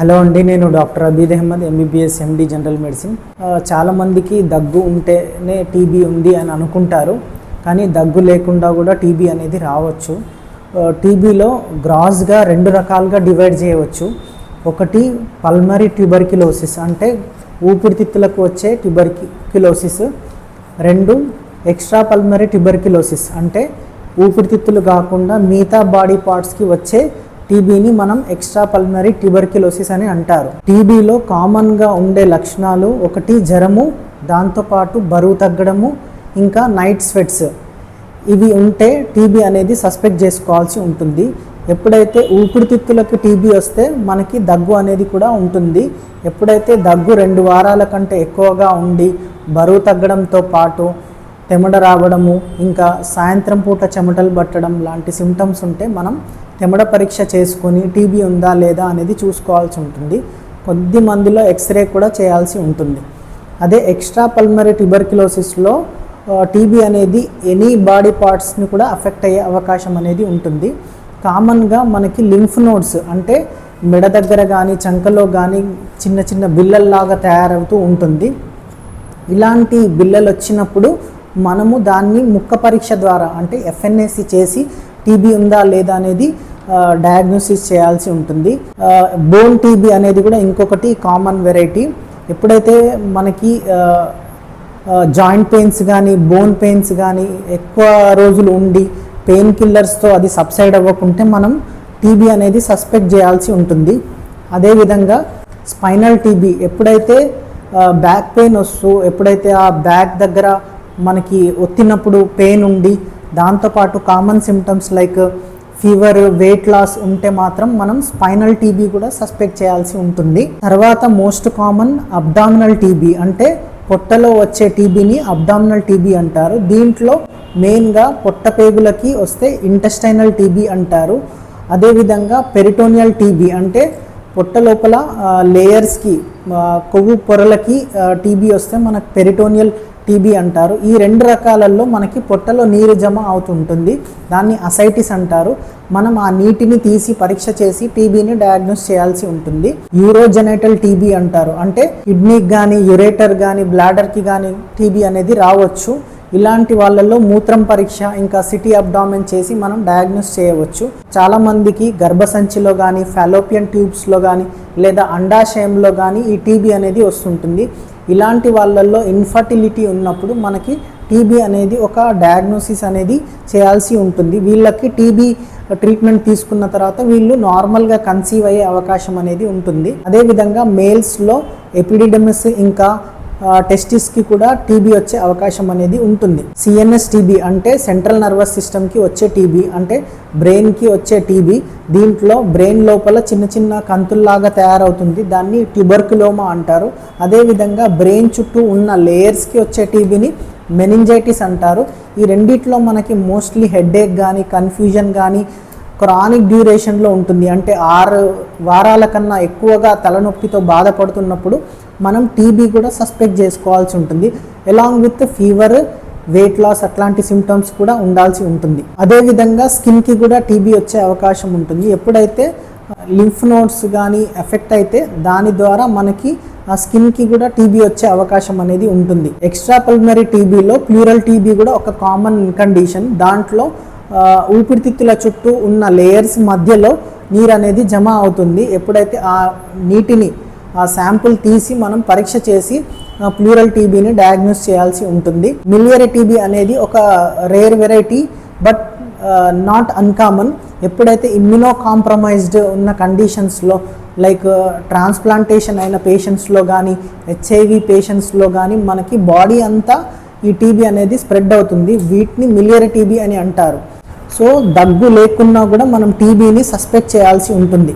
Hello అండి నేను doctor Abid Ahmed MBBS MD general medicine చాలామందికి దగ్గు ఉంటేనే టీబీ ఉంది అని అనుకుంటారు కానీ దగ్గు లేకుండా కూడా టీబీ అనేది రావచ్చు. టీబీలో గ్రాస్గా రెండు రకాలుగా డివైడ్ చేయవచ్చు. ఒకటి పల్మరీ ట్యూబర్కిలోసిస్ అంటే ఊపిరితిత్తులకు వచ్చే ట్యూబర్కిలోసిస్ రెండు ఎక్స్ట్రా పల్మరీ ట్యూబర్కిలోసిస్ అంటే ఊపిరితిత్తులు కాకుండా మిగతా బాడీ పార్ట్స్కి వచ్చే టీబీని మనం ఎక్స్ట్రా పల్మరీ ట్యూబర్కిలోసిస్ అని అంటారు. టీబీలో కామన్గా ఉండే లక్షణాలు ఒకటి జ్వరము దాంతోపాటు బరువు తగ్గడము ఇంకా నైట్ స్వెట్స్ ఇవి ఉంటే టీబీ అనేది సస్పెక్ట్ చేసుకోవాల్సి ఉంటుంది. ఎప్పుడైతే ఊపిరితిత్తులకు టీబీ వస్తే మనకి దగ్గు అనేది కూడా ఉంటుంది. ఎప్పుడైతే దగ్గు రెండు వారాల కంటే ఎక్కువగా ఉండి బరువు తగ్గడంతో పాటు తెమడ రావడము ఇంకా సాయంత్రం పూట చెమటలు పట్టడం లాంటి సిమ్టమ్స్ ఉంటే మనం తెమడ పరీక్ష చేసుకొని టీబీ ఉందా లేదా అనేది చూసుకోవాల్సి ఉంటుంది. కొద్ది మందిలో ఎక్స్రే కూడా చేయాల్సి ఉంటుంది. అదే ఎక్స్ట్రా పల్మరీ ట్యూబర్క్యులోసిస్లో టీబీ అనేది ఎనీ బాడీ పార్ట్స్ని కూడా అఫెక్ట్ అయ్యే అవకాశం అనేది ఉంటుంది. కామన్గా మనకి లింఫ్ నోడ్స్ అంటే మెడ దగ్గర కానీ చంకలో కానీ చిన్న చిన్న బిల్లల్లాగా తయారవుతూ ఉంటుంది. ఇలాంటి బిల్లలు వచ్చినప్పుడు మనము దాన్ని ముక్క పరీక్ష ద్వారా అంటే ఎఫ్ఎన్ఏసి చేసి టీబీ ఉందా లేదా అనేది డయాగ్నోసిస్ చేయాల్సి ఉంటుంది. బోన్ టీబీ అనేది కూడా ఇంకొకటి కామన్ వెరైటీ ఎప్పుడైతే మనకి జాయింట్ పెయిన్స్ కానీ బోన్ పెయిన్స్ కానీ ఎక్కువ రోజులు ఉండి పెయిన్ కిల్లర్స్తో అది సబ్సైడ్ అవ్వకుంటే మనం టీబీ అనేది సస్పెక్ట్ చేయాల్సి ఉంటుంది. అదేవిధంగా స్పైనల్ టీబీ ఎప్పుడైతే బ్యాక్ పెయిన్ వస్తూ ఎప్పుడైతే ఆ బ్యాక్ దగ్గర మనకి ఒత్తినప్పుడు పెయిన్ ఉండి దాంతోపాటు common symptoms like fever weight loss ఉంటే మాత్రం మనం స్పైనల్ టీబీ కూడా సస్పెక్ట్ చేయాల్సి ఉంటుంది. తర్వాత మోస్ట్ కామన్ అబ్డామినల్ టీబీ అంటే పొట్టలో వచ్చే టీబీని అబ్డామినల్ టీబీ అంటారు. దీంట్లో మెయిన్గా పొట్టపేగులకి వస్తే ఇంటెస్టైనల్ టీబీ అంటారు. అదేవిధంగా పెరిటోనియల్ టీబీ అంటే పొట్ట లోపల లేయర్స్కి కొవ్వు పొరలకి టీబీ వస్తే మనకు పెరిటోనియల్ టీబీ అంటారు. ఈ రెండు రకాలలో మనకి పొట్టలో నీరు జమ అవుతుంటుంది. దాన్ని అసైటిస్ అంటారు. మనం ఆ నీటిని తీసి పరీక్ష చేసి టీబీని డయాగ్నోస్ చేయాల్సి ఉంటుంది. యూరోజెనైటల్ టీబీ అంటారు. అంటే కిడ్నీకి కానీ యురేటర్ కానీ బ్లాడర్కి కానీ టీబీ అనేది రావచ్చు. ఇలాంటి వాళ్ళల్లో మూత్రం పరీక్ష ఇంకా సిటీ అబ్డామిన్ చేసి మనం డయాగ్నోస్ చేయవచ్చు. చాలామందికి గర్భసంచిలో కానీ ఫాలోపియన్ ట్యూబ్స్లో కానీ లేదా అండాశయంలో కానీ ఈ టీబీ అనేది వస్తుంటుంది. ఇలాంటి వాళ్ళల్లో ఇన్ఫర్టిలిటీ ఉన్నప్పుడు మనకి టీబీ అనేది ఒక డయాగ్నోసిస్ అనేది చేయాల్సి ఉంటుంది. వీళ్ళకి టీబీ ట్రీట్మెంట్ తీసుకున్న తర్వాత వీళ్ళు నార్మల్గా కన్సీవ్ అయ్యే అవకాశం అనేది ఉంటుంది. అదేవిధంగా మేల్స్లో ఎపిడిడమిస్ ఇంకా టెస్టిస్కి కూడా టీబీ వచ్చే అవకాశం అనేది ఉంటుంది. సిఎన్ఎస్ టీబీ అంటే సెంట్రల్ నర్వస్ సిస్టమ్కి వచ్చే టీబీ అంటే బ్రెయిన్కి వచ్చే టీబీ దీంట్లో బ్రెయిన్ లోపల చిన్న చిన్న కంతుల్లాగా తయారవుతుంది. దాన్ని ట్యూబర్కులోమా అంటారు. అదేవిధంగా బ్రెయిన్ చుట్టూ ఉన్న లేయర్స్కి వచ్చే టీబీని మెనింజైటిస్ అంటారు. ఈ రెండిట్లో మనకి మోస్ట్లీ హెడేక్ కానీ కన్ఫ్యూజన్ కానీ క్రానిక్ డ్యూరేషన్లో ఉంటుంది. అంటే ఆరు వారాల కన్నా ఎక్కువగా తలనొప్పితో బాధపడుతున్నప్పుడు మనం టీబీ కూడా సస్పెక్ట్ చేసుకోవాల్సి ఉంటుంది. Along with fever weight loss అట్లాంటి సిమ్టమ్స్ కూడా ఉండాల్సి ఉంటుంది. అదేవిధంగా స్కిన్కి కూడా టీబీ వచ్చే అవకాశం ఉంటుంది. ఎప్పుడైతే లింఫ్ నోట్స్ కానీ ఎఫెక్ట్ అయితే దాని ద్వారా మనకి ఆ స్కిన్కి కూడా టీబీ వచ్చే అవకాశం అనేది ఉంటుంది. ఎక్స్ట్రా పల్మరీ టీబీలో ప్లూరల్ టీబీ కూడా ఒక కామన్ కండిషన్. దాంట్లో ఊపిరితిత్తుల చుట్టూ ఉన్న లేయర్స్ మధ్యలో నీరు అనేది జమ అవుతుంది. ఎప్పుడైతే ఆ నీటిని ఆ శాంపుల్ తీసి మనం పరీక్ష చేసి ప్లూరల్ టీబీని డయాగ్నోస్ చేయాల్సి ఉంటుంది. మిలియరీ టీబీ అనేది ఒక rare variety but not uncommon ఎప్పుడైతే ఇమ్యునో కాంప్రమైజ్డ్ ఉన్న కండిషన్స్లో లైక్ ట్రాన్స్ప్లాంటేషన్ అయిన పేషెంట్స్లో కానీ హెచ్ఐవి పేషెంట్స్లో కానీ మనకి బాడీ అంతా ఈ టీబీ అనేది స్ప్రెడ్ అవుతుంది. వీటిని మిలియరీ టీబీ అని అంటారు. సో దగ్గు లేకున్నా కూడా మనం టీబీని సస్పెక్ట్ చేయాల్సి ఉంటుంది.